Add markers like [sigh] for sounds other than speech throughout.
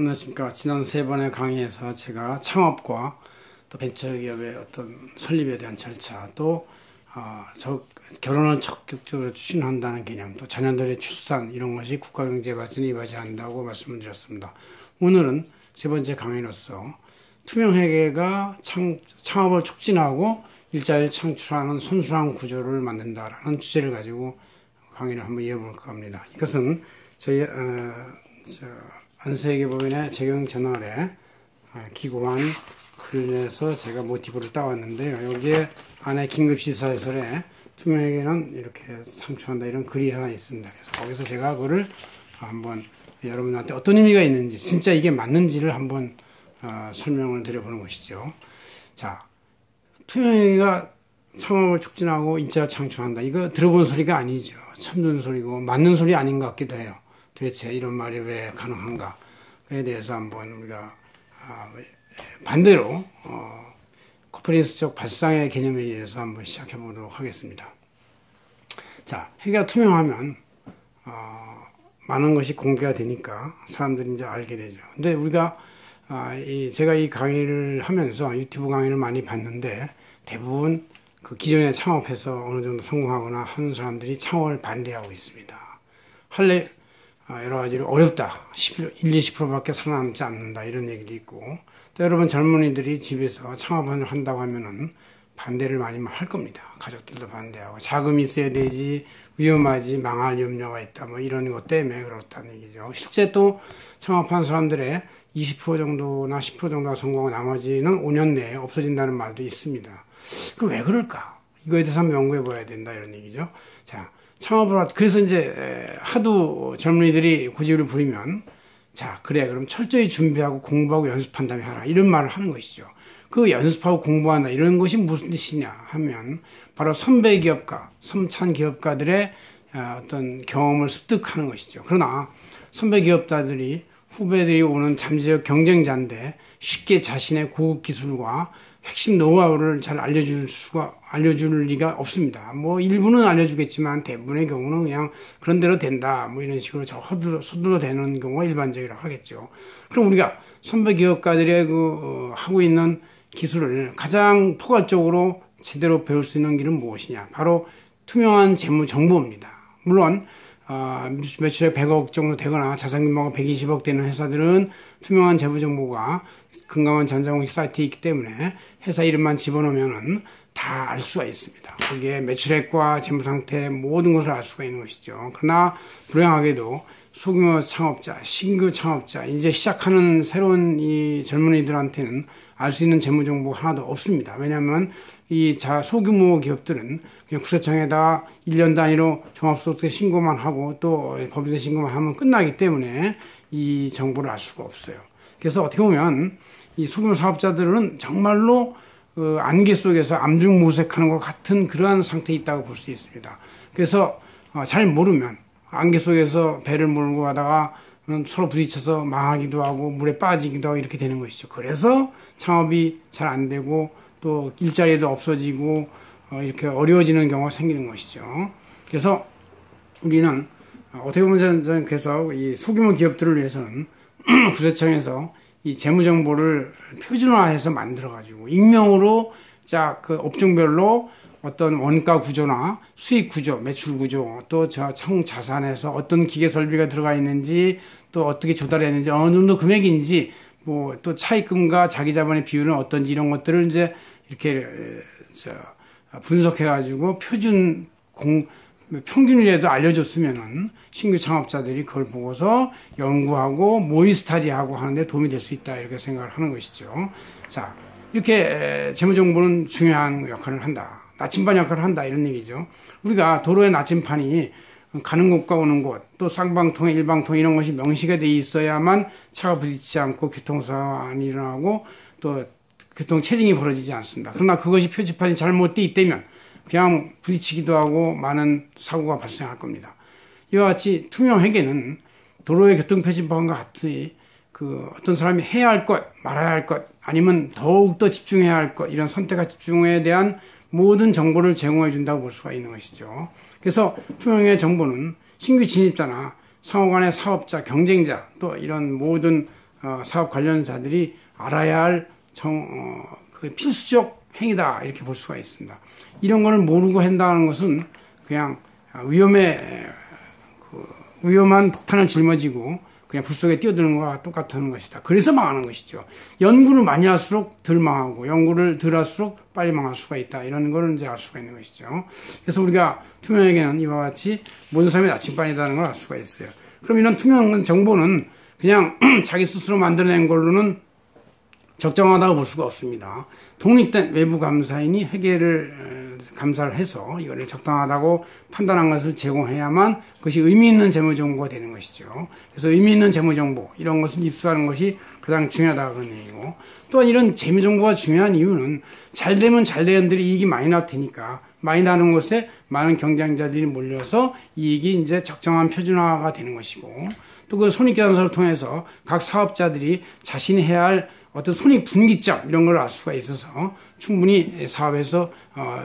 안녕하십니까. 지난 세 번의 강의에서 제가 창업과 또 벤처기업의 어떤 설립에 대한 절차, 또 어, 저, 결혼을 적극적으로 추진한다는 개념, 또 자녀들의 출산 이런 것이 국가경제 발전에 이바지 한다고 말씀을 드렸습니다. 오늘은 세 번째 강의로서 투명회계가 창, 창업을 촉진하고 일자리를 창출하는 선순환 구조를 만든다라는 주제를 가지고 강의를 한번 이어볼까 합니다. 이것은 저희 어, 저, 안세계법인의 재경 저널에 어, 기고한 글에서 제가 모티브를 따왔는데요. 여기에 안에 긴급시사에서에 투명에게는 이렇게 상추한다 이런 글이 하나 있습니다. 그래서 거기서 제가 그거를 한번 여러분한테 어떤 의미가 있는지 진짜 이게 맞는지를 한번 어, 설명을 드려보는 것이죠. 자, 투명회계가 창업을 촉진하고 인자 창출한다. 이거 들어본 소리가 아니죠. 듣는 소리고 맞는 소리 아닌 것 같기도 해요. 도대체 이런 말이 왜 가능한가에 대해서 한번 우리가 아, 반대로 어, 코퍼니스적 발상의 개념에 의해서 한번 시작해 보도록 하겠습니다. 자, 회계가 투명하면 어, 많은 것이 공개가 되니까 사람들이 이제 알게 되죠. 근데 우리가 아, 이 제가 이 강의를 하면서 유튜브 강의를 많이 봤는데 대부분 그 기존에 창업해서 어느 정도 성공하거나 하는 사람들이 창업을 반대하고 있습니다. 할래 아, 여러 가지로 어렵다. 1, 20%밖에 살아남지 않는다. 이런 얘기도 있고 또 여러분 젊은이들이 집에서 창업을 한다고 하면은 반대를 많이 할 겁니다. 가족들도 반대하고 자금이 있어야 되지 위험하지 망할 염려가 있다 뭐 이런 것 때문에 그렇다는 얘기죠. 실제 또 창업한 사람들의 20% 정도나 10% 정도가 성공하고 나머지는 5년 내에 없어진다는 말도 있습니다. 그럼 왜 그럴까? 이거에 대해서 한번 연구해 봐야 된다 이런 얘기죠. 자, 창업을 그래서 이제 하도 젊은이들이 고집을 부리면 자 그래 그럼 철저히 준비하고 공부하고 연습한 다음에 하라 이런 말을 하는 것이죠. 그 연습하고 공부한다 이런 것이 무슨 뜻이냐 하면 바로 선배 기업가, 섬찬 기업가들의 어, 어떤 경험을 습득하는 것이죠. 그러나 선배 기업가들이 후배들이 오는 잠재적 경쟁자인데 쉽게 자신의 고급 기술과 핵심 노하우를 잘 알려줄 수가 알려줄 리가 없습니다. 뭐 일부는 알려주겠지만 대부분의 경우는 그냥 그런 대로 된다. 뭐 이런 식으로 저 서둘러 서둘러 되는 경우가 일반적이라고 하겠죠. 그럼 우리가 선배 기업가들의 그 어, 하고 있는 기술을 가장 포괄적으로 제대로 배울 수 있는 길은 무엇이냐? 바로 투명한 재무 정보입니다. 물론 어, 매출액 100억 정도 되거나 자산 규모가 120억 되는 회사들은 투명한 재무 정보가 금강원 전자공식 사이트에 있기 때문에 회사 이름만 집어넣으면은 다 알 수가 있습니다. 거기에 매출액과 재무 상태 모든 것을 알 수가 있는 것이죠. 그러나 불행하게도 소규모 창업자, 신규 창업자, 이제 시작하는 새로운 이 젊은이들한테는 알 수 있는 재무 정보 하나도 없습니다. 왜냐하면 이 자, 소규모 기업들은 그냥 국세청에다 1년 단위로 종합소득세 신고만 하고 또 법인세 신고만 하면 끝나기 때문에 이 정보를 알 수가 없어요. 그래서 어떻게 보면 이 소규모 사업자들은 정말로 그 안개 속에서 암중무색하는 것 같은 그러한 상태에 있다고 볼 수 있습니다. 그래서 어, 잘 모르면 안개 속에서 배를 몰고 가다가 서로 부딪혀서 망하기도 하고 물에 빠지기도 하고 이렇게 되는 것이죠. 그래서 창업이 잘 안 되고 또 일자리도 없어지고 어, 이렇게 어려워지는 경우가 생기는 것이죠. 그래서 우리는 어떻게 보면 저는 그래서 이 소규모 기업들을 위해서는 [clears throat] 구세청에서 이 재무 정보를 표준화해서 만들어 가지고 익명으로 자 그 업종별로 어떤 원가 구조나 수익 구조, 매출 구조, 또 저청 자산에서 어떤 기계 설비가 들어가 있는지, 또 어떻게 조달했는지, 어느 정도 금액인지, 뭐 또 차입금과 자기 자본의 비율은 어떤지 이런 것들을 이제 이렇게 저 분석해 가지고 표준 공 평균이라도 알려줬으면은 신규 창업자들이 그걸 보고서 연구하고 모의 스타디하고 하는데 도움이 될 수 있다 이렇게 생각을 하는 것이죠. 자 이렇게 재무 정보는 중요한 역할을 한다. 나침반 역할을 한다 이런 얘기죠. 우리가 도로의 나침판이 가는 곳과 오는 곳, 또 쌍방통, 일방통 이런 것이 명시가 돼 있어야만 차가 부딪히지 않고 교통사고가 안 일어나고 또 교통 체증이 벌어지지 않습니다. 그러나 그것이 표지판이 잘못돼 있다면 그냥 부딪히기도 하고 많은 사고가 발생할 겁니다. 이와 같이 투명 회계는 도로의 교통 표지판과 같이 그 어떤 사람이 해야 할 것, 말아야 할 것, 아니면 더욱더 집중해야 할 것, 이런 선택과 집중에 대한 모든 정보를 제공해 준다고 볼 수가 있는 것이죠. 그래서 투명의 정보는 신규 진입자나 상호 간의 사업자, 경쟁자, 또 이런 모든 어, 사업 관련자들이 알아야 할 정, 어, 그 필수적 행위다 이렇게 볼 수가 있습니다. 이런 거를 모르고 한다는 것은 그냥 위험에 그 위험한 폭탄을 짊어지고 그냥 불 속에 뛰어드는 거와 똑같은 것이다. 그래서 망하는 것이죠. 연구를 많이 할수록 덜 망하고 연구를 덜 할수록 빨리 망할 수가 있다. 이런 거를 이제 알 수가 있는 것이죠. 그래서 우리가 투명에게는 이와 같이 모든 사람이 나침반이라는 걸 알 수가 있어요. 그럼 이런 투명한 정보는 그냥 [clears throat] 자기 스스로 만들어낸 걸로는 적정하다고 볼 수가 없습니다. 독립된 외부 감사인이 회계를 감사를 해서 이거를 적당하다고 판단한 것을 제공해야만 그것이 의미 있는 재무 정보가 되는 것이죠. 그래서 의미 있는 재무 정보 이런 것을 입수하는 것이 가장 중요하다 그런 얘기고 또한 이런 재무 정보가 중요한 이유는 잘 되면 잘 되는들이 이익이 많이 날 테니까 많이 나는 곳에 많은 경쟁자들이 몰려서 이익이 이제 적정한 표준화가 되는 것이고 또 그 손익계산서를 통해서 각 사업자들이 자신이 해야 할 어떤 손익 분기점 이런 걸 알 수가 있어서 충분히 사업에서 어,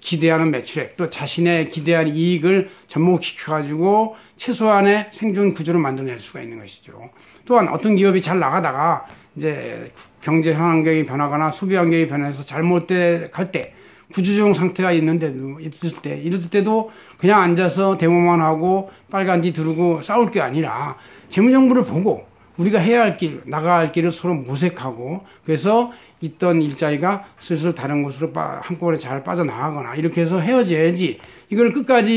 기대하는 매출액 또 자신의 기대한 이익을 접목시켜 가지고 최소한의 생존 구조를 만들어낼 수가 있는 것이죠. 또한 어떤 기업이 잘 나가다가 이제 경제 환경이 변하거나 소비 환경이 변해서 잘못돼 갈 때 구조조정 상태가 있는데도 있을 때 이럴 때도 그냥 앉아서 데모만 하고 빨간 뒤 두르고 싸울 게 아니라 재무정부를 보고 우리가 해야 할 길, 나가야 할 길을 서로 모색하고 그래서 있던 일자리가 슬슬 다른 곳으로 한꺼번에 잘 빠져나가거나 이렇게 해서 헤어져야지 이걸 끝까지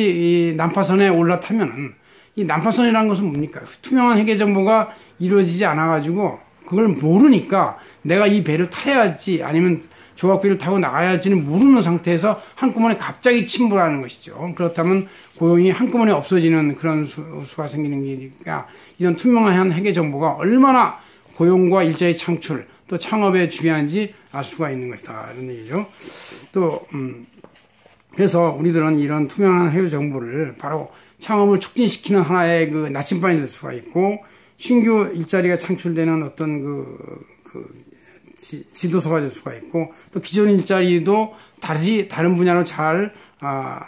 이 난파선에 올라타면은 이 난파선이라는 것은 뭡니까? 투명한 회계 정보가 이루어지지 않아가지고 그걸 모르니까 내가 이 배를 타야 할지 아니면 조각비를 타고 나가야 할지는 모르는 상태에서 한꺼번에 갑자기 침몰하는 것이죠. 그렇다면 고용이 한꺼번에 없어지는 그런 수, 가 생기는 게니까 이런 투명한 회계 정보가 얼마나 고용과 일자리 창출 또 창업에 중요한지 알 수가 있는 것이다 이런 얘기죠. 또 음, 그래서 우리들은 이런 투명한 회계 정보를 바로 창업을 촉진시키는 하나의 그 나침반이 될 수가 있고 신규 일자리가 창출되는 어떤 그, 그 지, 도서가 될 수가 있고 또 기존 일자리도 다르지 다른 분야로 잘 아,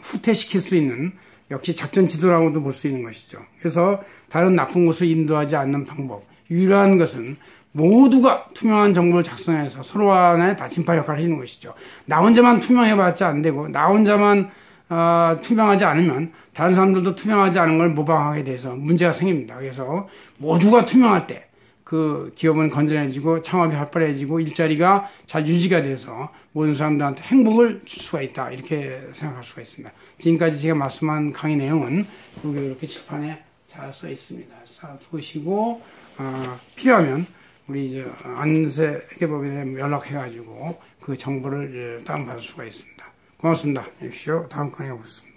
후퇴시킬 수 있는 역시 작전 지도라고도 볼 수 있는 것이죠. 그래서 다른 나쁜 곳을 인도하지 않는 방법 유일한 것은 모두가 투명한 정보를 작성해서 서로 간에 다침파 역할을 해주는 것이죠. 나 혼자만 투명해봤자 안 되고 나 혼자만 어, 투명하지 않으면 다른 사람들도 투명하지 않은 걸 모방하게 돼서 문제가 생깁니다. 그래서 모두가 투명할 때 그 기업은 건전해지고 창업이 활발해지고 일자리가 잘 유지가 돼서 모든 사람들한테 행복을 줄 수가 있다 이렇게 생각할 수가 있습니다. 지금까지 제가 말씀한 강의 내용은 여기 이렇게 칠판에 잘 써 있습니다. 자 보시고 어, 필요하면 우리 이제 안세 회계법인에 연락해가지고 그 정보를 다운받을 수가 있습니다. 고맙습니다. 입시오 다음 강의에 보겠습니다.